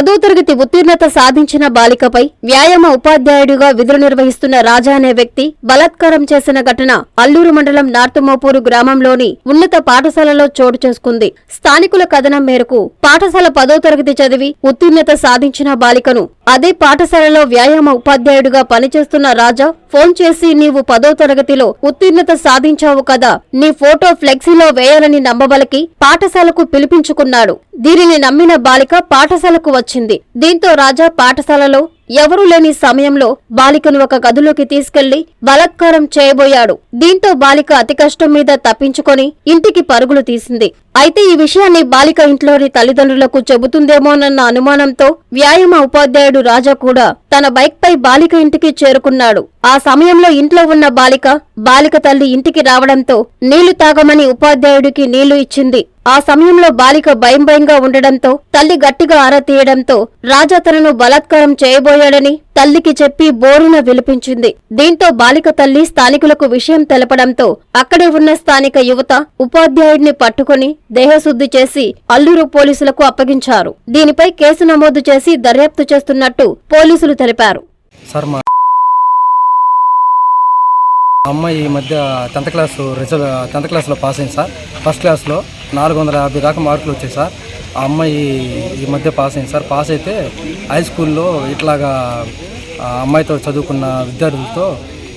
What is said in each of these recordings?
పదో తరగతి ఉత్తీర్ణత సాధించిన బాలికపై వ్యాయామ ఉపాధ్యాయుడిగా విధులు నిర్వహిస్తున్న రాజా అనే వ్యక్తి బలాత్కారం చేసిన ఘటన అల్లూరు మండలం నార్తుమోపూరు గ్రామంలోని ఉన్నత పాఠశాలలో చోటు చేసుకుంది. స్థానికుల కథనం మేరకు పాఠశాల పదో తరగతి చదివి ఉత్తీర్ణత సాధించిన బాలికను అదే పాఠశాలలో వ్యాయామ ఉపాధ్యాయుడిగా పనిచేస్తున్న రాజా ఫోన్ చేసి నీవు పదో తరగతిలో ఉత్తీర్ణత సాధించావు కదా నీ ఫోటో ఫ్లెక్సీలో వేయాలని నమ్మబలికి పాఠశాలకు పిలిపించుకున్నాడు. దీనిని నమ్మిన బాలిక పాఠశాలకు వచ్చింది. దీంతో రాజా పాఠశాలలో ఎవరూ లేని సమయంలో బాలికను ఒక గదిలోకి తీసుకెళ్ళి బలాత్కారం చేయబోయాడు. దీంతో బాలిక అతి కష్టం మీద తప్పించుకొని ఇంటికి పరుగులు తీసింది. అయితే ఈ విషయాన్ని బాలిక ఇంట్లోని తల్లిదండ్రులకు చెబుతుందేమోనన్న అనుమానంతో వ్యాయామ ఉపాధ్యాయుడు రాజా కూడా తన బైక్ పై బాలిక ఇంటికి చేరుకున్నాడు. ఆ సమయంలో ఇంట్లో ఉన్న బాలిక బాలిక తల్లి ఇంటికి రావడంతో నీళ్ళు తాగమని ఉపాధ్యాయుడికి నీళ్ళు ఇచ్చింది. ఆ సమయంలో బాలిక భయం భయంగా ఉండడంతో తల్లి గట్టిగా ఆరా తీయడంతో రాజా తనను బలాత్కారం చేయబోయాడని తల్లికి చెప్పి బోరున విలిపించింది. దీంతో బాలిక తల్లి స్థానికులకు విషయం తెలపడంతో అక్కడే ఉన్న స్థానిక యువత ఉపాధ్యాయుడిని పట్టుకుని దేహశుద్ధి చేసి అల్లూరు పోలీసులకు అప్పగించారు. దీనిపై కేసు నమోదు చేసి దర్యాప్తు చేస్తున్నట్టు పోలీసులు తెలిపారు. అమ్మాయి ఈ మధ్య టెన్త్ క్లాస్ రిజల్ట్ టెన్త్ క్లాస్లో పాస్ అయింది సార్. ఫస్ట్ క్లాస్లో నాలుగు వందల యాభై దాకా మార్కులు వచ్చాయి సార్. ఆ అమ్మాయి ఈ మధ్య పాస్ అయింది సార్. పాస్ అయితే హై స్కూల్లో ఇట్లాగా ఆ అమ్మాయితో చదువుకున్న విద్యార్థులతో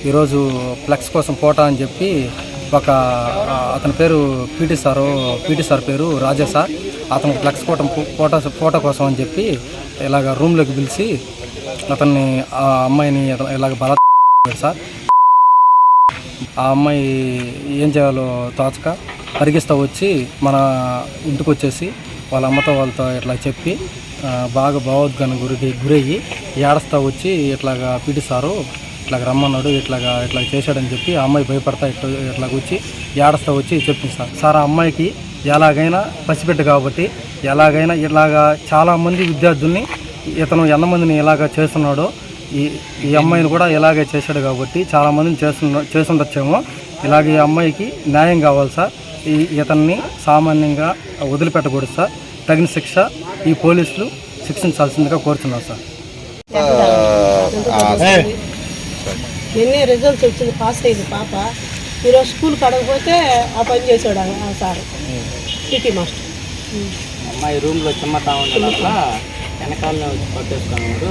ఈరోజు ఫ్లెక్స్ కోసం పోటా అని చెప్పి ఒక అతని పేరు పీటీ సారు పీటీ సార్ పేరు రాజా సార్. అతను ఫ్లెక్స్ కోటం ఫోటో ఫోటో కోసం అని చెప్పి ఇలాగ రూమ్లోకి పిలిచి అతన్ని ఆ అమ్మాయిని ఇలాగ బలా సార్. ఆ అమ్మాయి ఏం చేయాలో తోచక పరిగిస్తూ వచ్చి మన ఇంటికి వచ్చేసి వాళ్ళ అమ్మతో వాళ్ళతో ఇట్లా చెప్పి బాగా భావోద్గానం గురి గురయ్యి ఏడస్తా వచ్చి ఇట్లాగా పీడిస్తారు ఇట్లాగ రమ్మన్నాడు ఇట్లాగా ఇట్లా చేశాడని చెప్పి ఆ అమ్మాయి భయపడతా ఇట్లా ఇట్లాగ వచ్చి ఏడస్తా వచ్చి చెప్పింది సార్. సార్ ఆ అమ్మాయికి ఎలాగైనా పసిపెట్టు కాబట్టి ఎలాగైనా ఇలాగా చాలామంది విద్యార్థుల్ని ఇతను ఎంతమందిని ఇలాగ చేస్తున్నాడో ఈ ఈ అమ్మాయిని కూడా ఇలాగే చేశాడు కాబట్టి చాలామందిని చేస్తున్నా చేస్తుండొచ్చేమో. ఇలాగే ఈ అమ్మాయికి న్యాయం కావాలి సార్. ఈ ఇతన్ని సామాన్యంగా వదిలిపెట్టకూడదు సార్. తగిన శిక్ష ఈ పోలీసులు శిక్షించాల్సిందిగా కోరుతున్నాను సార్. నిన్నే రిజల్ట్స్ వచ్చింది? పాస్ అయింది పాప. ఈరోజు స్కూల్ కడగపోతే ఆ పని చేసాడు ఆ- సార్. PT master. అమ్మాయి రూమ్లో చిమ్మతా ఉన్న లోపల వెనకాల వచ్చి పట్టేసుకున్నాడు